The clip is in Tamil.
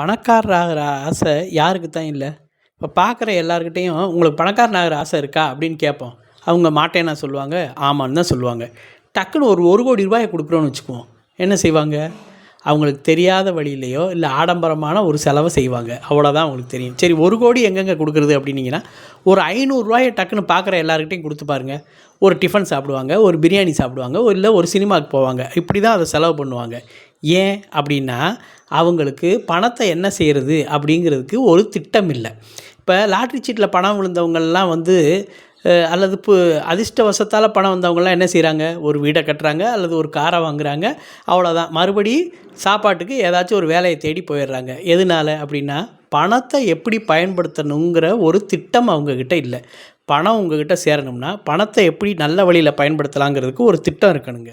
பணக்காரராகிற ஆசை யாருக்கு தான் இல்லை? இப்போ பார்க்குற எல்லாருக்கிட்டேயும் உங்களுக்கு பணக்காரனாகிற ஆசை இருக்கா? அப்படின்னு கேட்போம். அவங்க மாட்டேன்னா சொல்லுவாங்க? ஆமான்னு தான் சொல்லுவாங்க. டக்குன்னு ஒரு ஒரு கோடி ரூபாயை கொடுக்குறோன்னு வச்சுக்குவோம். என்ன செய்வாங்க? அவங்களுக்கு தெரியாத வழியிலையோ இல்லை ஆடம்பரமான ஒரு செலவை செய்வாங்க. அவ்வளோதான் அவங்களுக்கு தெரியும். சரி ஒரு கோடி எங்கெங்கே கொடுக்குறது அப்படின்னீங்கன்னா ஒரு ஐநூறுரூவாயை டக்குன்னு பார்க்குற எல்லாருக்கிட்டையும் கொடுத்து பாருங்க. ஒரு டிஃபன் சாப்பிடுவாங்க ஒரு பிரியாணி சாப்பிடுவாங்க ஒரு இல்லை ஒரு சினிமாவுக்கு போவாங்க. இப்படி தான் அதை செலவு பண்ணுவாங்க. ஏன் அப்படின்னா அவங்களுக்கு பணத்தை என்ன செய்கிறது அப்படிங்கிறதுக்கு ஒரு திட்டம் இல்லை இப்போ லாட்ரி சீட்டில் பணம் விழுந்தவங்கள்லாம் வந்து அல்லது இப்போ அதிர்ஷ்டவசத்தால் பணம் வந்தவங்கலாம் என்ன செய்கிறாங்க ஒரு வீடை கட்டுறாங்க அல்லது ஒரு காரை வாங்குகிறாங்க அவ்வளோதான் மறுபடி சாப்பாட்டுக்கு ஏதாச்சும் ஒரு வேலையை தேடி போயிடுறாங்க. எதனால அப்படின்னா பணத்தை எப்படி பயன்படுத்தணுங்கிற ஒரு திட்டம் அவங்கக்கிட்ட இல்லை. பணம் உங்ககிட்ட சேரணும்னா பணத்தை எப்படி நல்ல வழியில் பயன்படுத்தலாங்கிறதுக்கு ஒரு திட்டம் இருக்கணுங்க.